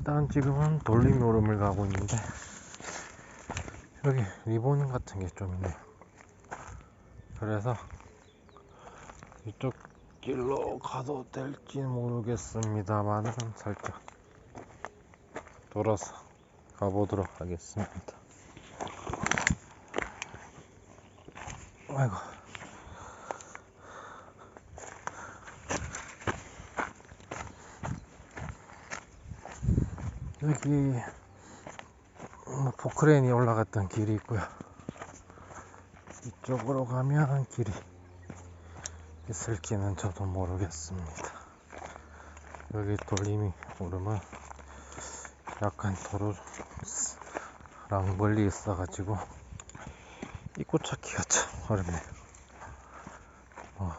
일단 지금은 돌림이 오름을 가고 있는데 여기 리본 같은 게 좀 있네요. 그래서 이쪽 길로 가도 될지 모르겠습니다만은 살짝 돌아서 가보도록 하겠습니다. 아이고. 여기 뭐 포크레인이 올라갔던 길이 있고요. 이쪽으로 가면 길이 있을지는 저도 모르겠습니다. 여기 돌림이 오르면 약간 도로랑 멀리 있어 가지고 입구 찾기가 참 어렵네요. 어,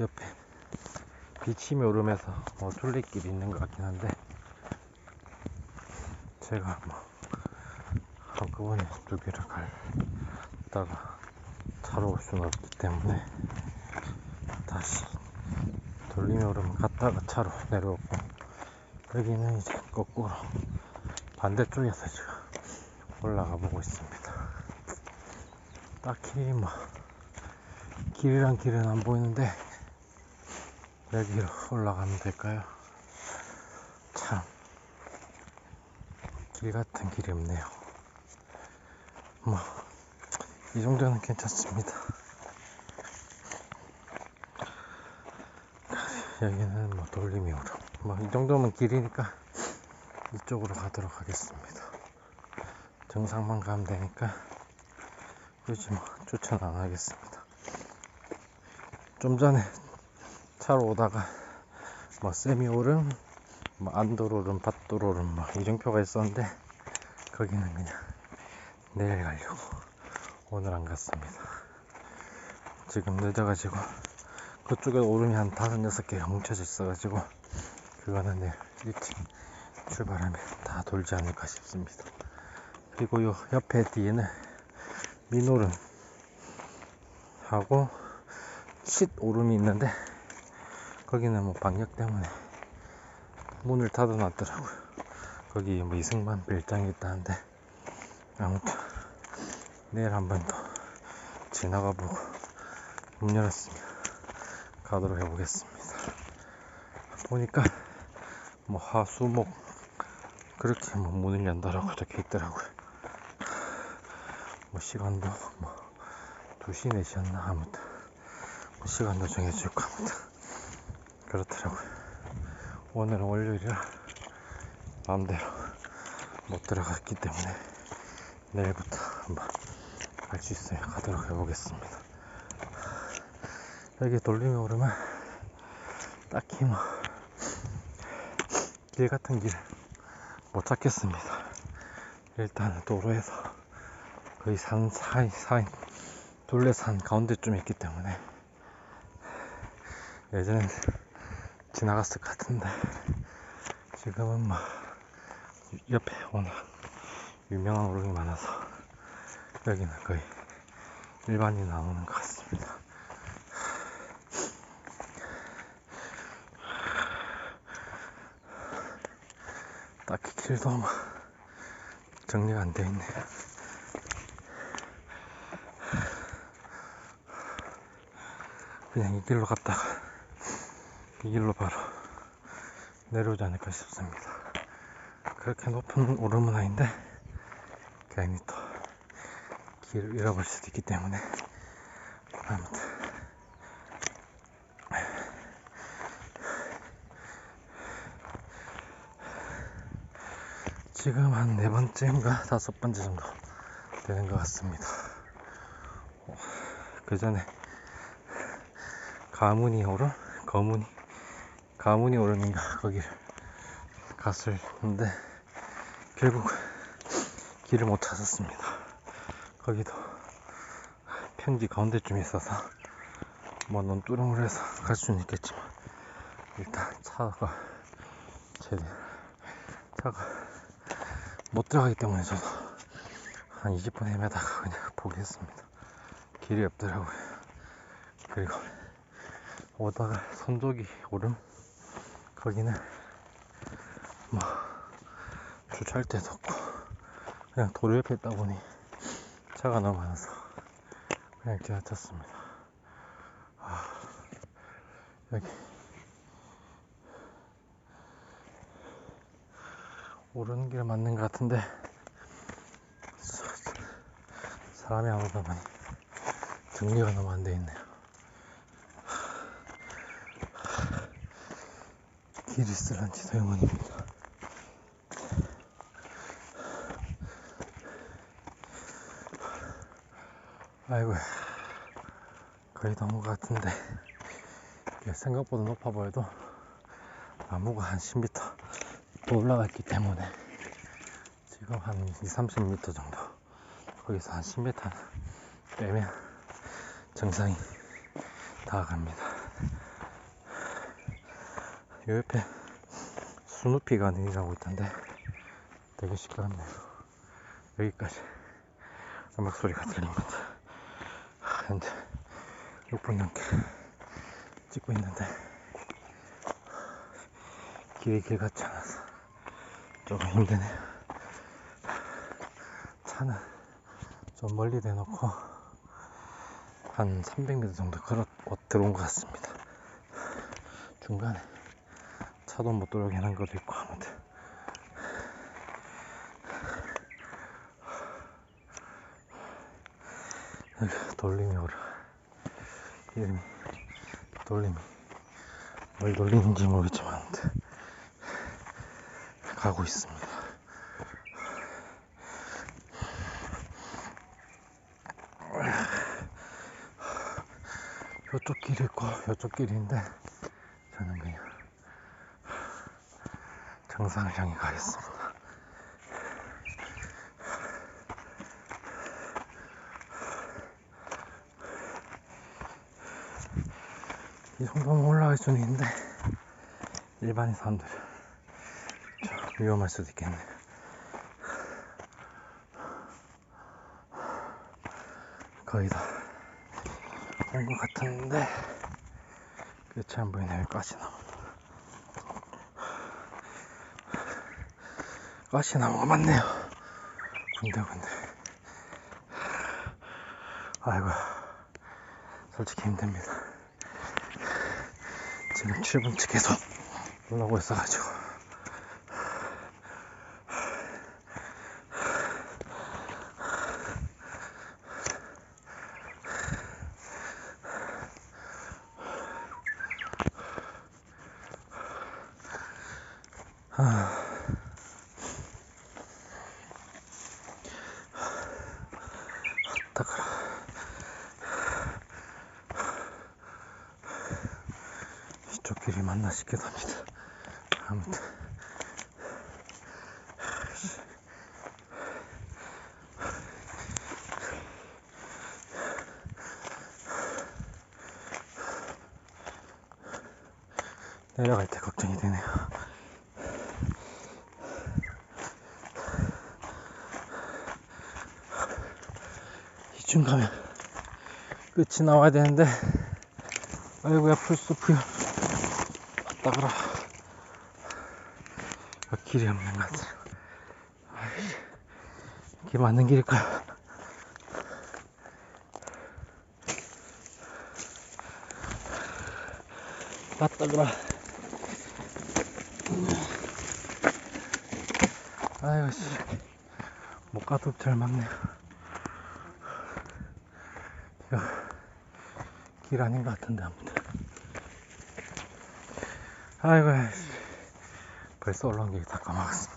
옆에 비침이 오르면서 뭐 둘레길이 있는 것 같긴 한데 제가 뭐 한꺼번에 두 개를 갈다가 차로 올 수는 없기 때문에 다시 돌림이 오르면 갔다가 차로 내려오고 여기는 이제 거꾸로 반대쪽에서 지금 올라가 보고 있습니다. 딱히 뭐 길이란 길은 안 보이는데 여기로 올라가면 될까요? 길 같은 길이 없네요. 뭐 이 정도는 괜찮습니다. 여기는 뭐 돌림이 오름. 뭐이 정도면 길이니까 이쪽으로 가도록 하겠습니다. 정상만 가면 되니까 굳이 뭐 추천 안 하겠습니다. 좀 전에 차로 오다가 뭐 세미 오름, 뭐 안도로름, 밭도로름 뭐 이름표가 있었는데 거기는 그냥 내일 가려고 오늘 안 갔습니다. 지금 늦어가지고 그쪽에 오름이 한 다섯 여섯 개가 뭉쳐져 있어가지고 그거는 내일 일찍 출발하면 다 돌지 않을까 싶습니다. 그리고 요 옆에 뒤에는 민오름 하고 쉿 오름이 있는데 거기는 뭐 방역 때문에 문을 닫아놨더라고요. 거기 뭐 이승만 별장이 있다는데 아무튼 내일 한 번 더 지나가 보고 문 열었으면 가도록 해보겠습니다. 보니까 뭐 하수목 그렇게 뭐 문을 연다라고 적혀 있더라고요. 뭐 시간도 뭐 2시 4시였나 아무튼 뭐 시간도 정해줄 겁니다. 그렇더라고요. 오늘은 월요일이라 마음대로 못 들어갔기 때문에 내일부터 한번 갈 수 있으면 가도록 해보겠습니다. 여기 돌림이 오르면 딱히 뭐 길 같은 길 못 찾겠습니다. 일단 도로에서 거의 산 사이 사이 둘레산 가운데쯤에 있기 때문에 예전엔 지나갔을 것 같은데 지금은 뭐 옆에 워낙 유명한 오름이 많아서 여기는 거의 일반인 나오는 것 같습니다. 딱히 길도 뭐 정리가 안 되어 있네요. 그냥 이 길로 갔다가 이 길로 바로 내려오지 않을까 싶습니다. 그렇게 높은 오름은 아닌데 괜히 또 길을 잃어버릴 수도 있기 때문에 아무튼 지금 한 네 번째인가 다섯 번째 정도 되는 것 같습니다. 그 전에 가문이 오름? 거문이? 가문이 오름인가 거기를 갔었는데 결국 길을 못 찾았습니다. 거기도 평지 가운데쯤에 있어서 뭐 논두렁을 해서 갈 수는 있겠지만 일단 차가 최대한 차가 못 들어가기 때문에 저도 한 20분 헤매다가 그냥 포기했습니다. 길이 없더라고요. 그리고 오다가 선조기 오름 거기는 뭐 주차할 데도 없고 그냥 도로 옆에 있다 보니 차가 너무 많아서 그냥 지나쳤습니다. 아, 여기 오르는 길 맞는 것 같은데 사- 사람이 안 오다 보니 정리가 너무 안 돼 있네요. 쓸런지도 영원입니다. 아이고 거의 다온것 같은데 생각보다 높아 보여도 나무가 한 10m 또 올라갔기 때문에 지금 한 2, 30m 정도 거기서 한 10m 빼면 정상이 다가갑니다. 요 옆에 스누피가 내리라고 있던데 되게 시끄럽네요. 여기까지 음악 소리가 들립니다. 현재 6분 넘게 찍고 있는데 길이 길 같지 않아서 조금 힘드네요. 차는 좀 멀리 대놓고 한 300m 정도 걸어 들어온 것 같습니다. 중간에 차도 못 들어오게 하는 것도 있고 아무튼. 돌림이 오라. 이름이 돌림이. 뭘 돌리는지 모르겠지만 가고 있습니다. 이쪽 길이 있고 이쪽 길인데 저는 그냥 정상을 향해 가겠습니다. 이 정도면 올라갈 수는 있는데 일반인 사람들 좀 위험할 수도 있겠네. 거의 다 온 것 같은데 끝이 안 보이네 여기까지 나 가시나무가 많네요. 군데군데. 아이고 솔직히 힘듭니다. 지금 7분째 계속 올라오고 있어가지고. 아, 길이 맞나 싶기도 합니다. 아무튼. 내려갈 때 걱정이 되네요. 이쯤 가면 끝이 나와야 되는데 아이고야 풀숲이야 가라. 아, 길이 없는 것 같아 길 맞는 길일까? 왔다 가라 아이고 씨못 가도 잘 맞네요 길 아닌 것 같은데 아무튼 아이고 씨. 벌써 올라온 게 다 까먹었어.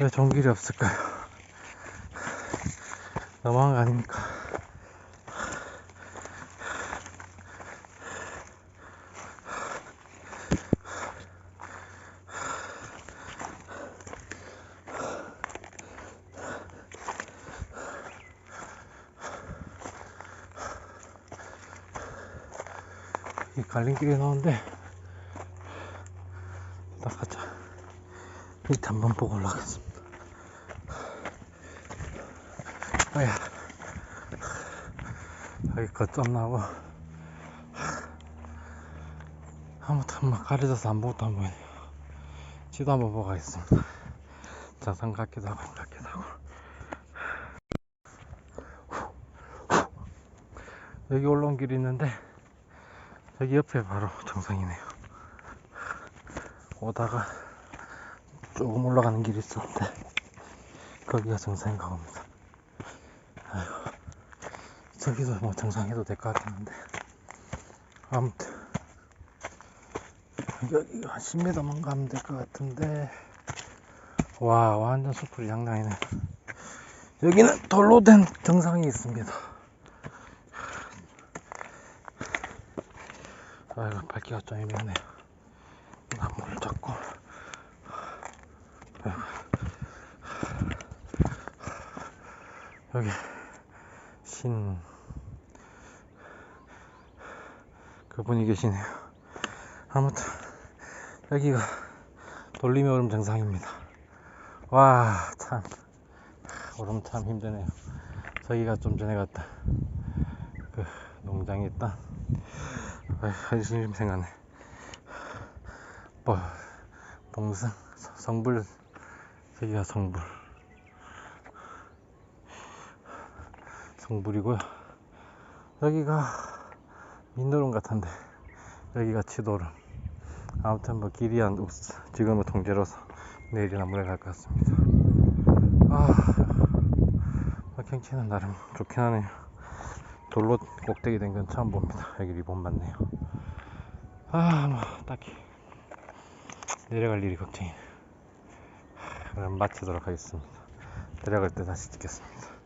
왜 좋은 길이 없을까요? 너무한 거 아닙니까 이 갈림길에 나오는데 딱 가자 밑에 한번 보고 올라가겠습니다 아야 여기 거점 나고 아무튼 막 가려져서 아무것도 안 보이네요. 지도 한번 보고 가겠습니다. 자산 같기도 하고 안 같기도 하고. 여기 올라온 길이 있는데 여기 옆에 바로 정상이네요. 오다가 조금 올라가는 길이 있었는데 거기가 정상인가 봅니다. 아이고, 저기도 뭐 정상해도 될 것 같았는데 아무튼 여기가 한 10m만 가면 될 것 같은데 와 완전 숲이 장난이네 여기는 돌로 된 정상이 있습니다 밝기가 좀 애매하네요 나무를 잡고. 여기 신 그분이 계시네요. 아무튼 여기가 돌림의 얼음 정상입니다. 와 참. 얼음 참 힘드네요. 저기가 좀 전에 갔다. 그 농장에 있던 아, 한심 생각네. 뭐 봉승 서- 성불 저기가 성불. 성불이고요. 여기가 민노름 같은데 여기가 치도름 아무튼 뭐 길이 안 지금은 통제로서 내일이나 물에 갈 것 같습니다. 아 아, 경치는 나름 좋긴 하네요 돌로 꼭대기 된 건 처음 봅니다. 여기 리본 맞네요. 아 뭐 딱히 내려갈 일이 걱정이네 그럼 마치도록 하겠습니다. 내려갈 때 다시 찍겠습니다